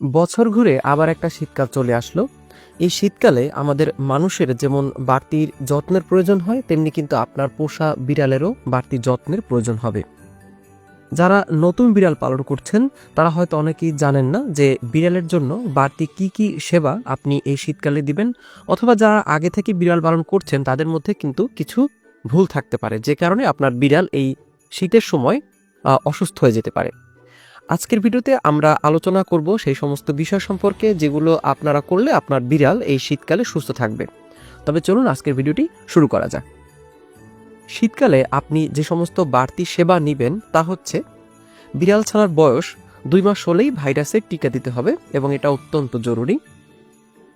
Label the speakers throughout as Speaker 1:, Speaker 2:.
Speaker 1: বছর ঘুরে আবার একটা শীতকাল চলে আসলো। এই শীতকালে আমাদের মানুষের যেমন বাড়তির যত্নের প্রয়োজন হয়, তেমনি কিন্তু আপনার পোষা বিড়ালেরও বাড়তি যত্নের প্রয়োজন হবে। যারা নতুন বিড়াল পালন করছেন, তারা হয়তো অনেকেই জানেন না যে বিড়ালের জন্য বাড়তি কি কি সেবা আপনি এই শীতকালে দিবেন, অথবা যারা আগে থেকে বিড়াল পালন করছেন, তাদের মধ্যে কিন্তু কিছু ভুল থাকতে পারে, যে কারণে আপনার বিড়াল এই শীতের সময় অসুস্থ হয়ে যেতে পারে। আজকের ভিডিওতে আমরা আলোচনা করব সেই সমস্ত বিষয় সম্পর্কে যেগুলো আপনারা করলে আপনার বিড়াল এই শীতকালে সুস্থ থাকবে। তবে চলুন আজকের ভিডিওটি শুরু করা যাক। শীতকালে আপনি যে সমস্ত বাড়তি সেবা নেবেন তা হচ্ছে, বিড়াল ছানার বয়স দুই মাস হলেই ভাইরাসের টিকা দিতে হবে এবং এটা অত্যন্ত জরুরি।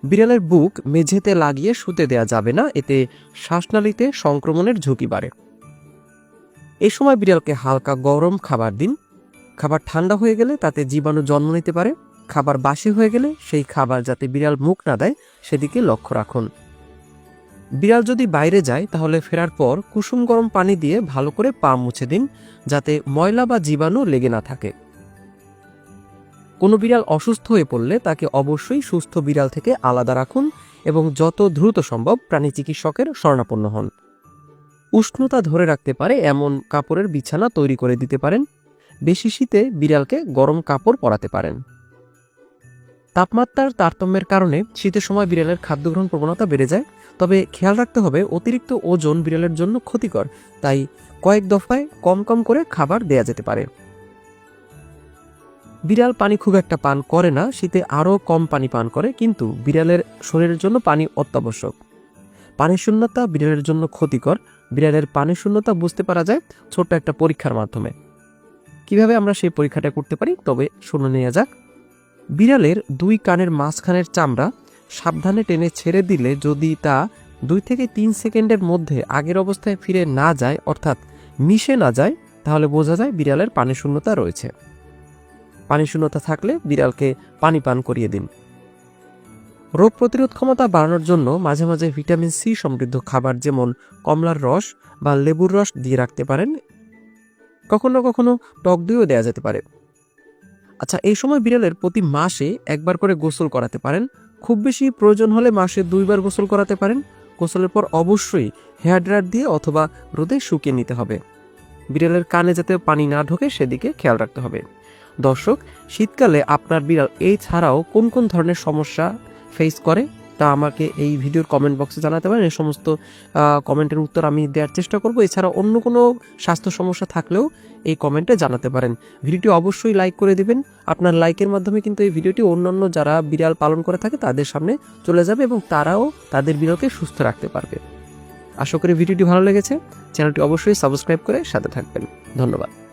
Speaker 1: বিড়ালের বুক মেঝেতে লাগিয়ে শুতে দেয়া যাবে না, এতে শ্বাসনালীতে সংক্রমণের ঝুঁকি বাড়ে। এ সময় বিড়ালকে হালকা গরম খাবার দিন খাবার ঠান্ডা হয়ে গেলে তাতে জীবাণু জন্ম নিতে পারে, খাবার বাসি হয়ে গেলে সেই খাবার যাতে বিড়াল মুখ না দেয়, সেদিকে লক্ষ্য রাখুন। বিড়াল যদি বাইরে যায়, তাহলে ফেরার পর কুসুম গরম পানি দিয়ে ভালো করে পা মুছে দিন, যাতে ময়লা বা জীবাণু লেগে না থাকে। কোনো বিড়াল অসুস্থ হয়ে পড়লে তাকে অবশ্যই সুস্থ বিড়াল থেকে আলাদা রাখুন এবং যত দ্রুত সম্ভব প্রাণী চিকিৎসকের শরণাপন্ন হন। উষ্ণতা ধরে রাখতে পারে এমন কাপড়ের বিছানা তৈরি করে দিতে পারেন বেশি শীতে বিড়ালকে গরম কাপড় পরাতে পারেন। তাপমাত্রার তারতম্যের কারণে শীতের সময় বিড়ালের খাদ্য গ্রহণ প্রবণতা বেড়ে যায়, তবে খেয়াল রাখতে হবে অতিরিক্ত ওজন বিড়ালের জন্য ক্ষতিকর, তাই কয়েক দফায় কম কম করে খাবার দেয়া যেতে পারে। বিড়াল পানি খুব একটা পান করে না, শীতে আরও কম পানি পান করে, কিন্তু বিড়ালের শরীরের জন্য পানি অত্যাবশ্যক। পানি শূন্যতা বিড়ালের জন্য ক্ষতিকর, বিড়ালের পানি শূন্যতা বুঝতে পারা যায় ছোট্ট একটা পরীক্ষার মাধ্যমে। কীভাবে আমরা সেই পরীক্ষাটা করতে পারি? তবে শুনে নেওয়া যাক। বিড়ালের দুই কানের মাঝখানের চামড়া সাবধানে টেনে ছেড়ে দিলে যদি তা দুই থেকে তিন সেকেন্ডের মধ্যে আগের অবস্থায় ফিরে না যায়, অর্থাৎ মিশে না যায়, তাহলে বোঝা যায় বিড়ালের পানি শূন্যতা রয়েছে। পানি শূন্যতা থাকলে বিড়ালকে পানি পান করিয়ে দিন। রোগ প্রতিরোধ ক্ষমতা বাড়ানোর জন্য মাঝে মাঝে ভিটামিন সি সমৃদ্ধ খাবার যেমন কমলার রস বা লেবুর রস দিয়ে রাখতে পারেন কখনো কখনো টক দইও দেওয়া যেতে পারে। আচ্ছা এই সময় বিড়ালের প্রতি মাসে একবার করে গোসল করাতে পারেন। খুব বেশি প্রয়োজন হলে মাসে দুইবার গোসল করাতে পারেন। গোসলের পর অবশ্যই হেয়ার ড্রায়ার দিয়ে অথবা রোদে শুকিয়ে নিতে হবে। বিড়ালের কানে যাতে পানি না ঢোকে সেদিকে খেয়াল রাখতে হবে। দর্শক, শীতকালে আপনার বিড়াল এই ছাড়াও কোন কোন ধরনের সমস্যা ফেস করে? তা আমাকে এই ভিডিওর কমেন্ট বক্সে জানাতে পারেন। এই সমস্ত কমেন্টের উত্তর আমি দেওয়ার চেষ্টা করব। এছাড়া অন্য কোনো স্বাস্থ্য সমস্যা থাকলেও এই কমেন্টে জানাতে পারেন। ভিডিওটি অবশ্যই লাইক করে দেবেন। আপনার লাইকের মাধ্যমে কিন্তু এই ভিডিওটি অন্যান্য যারা বিড়াল পালন করে থাকে, তাদের সামনে চলে যাবে এবং তারাও তাদের বিড়ালকে সুস্থ রাখতে পারবে। আশা করি ভিডিওটি ভালো লেগেছে। চ্যানেলটি অবশ্যই সাবস্ক্রাইব করে সাথে থাকবেন। ধন্যবাদ।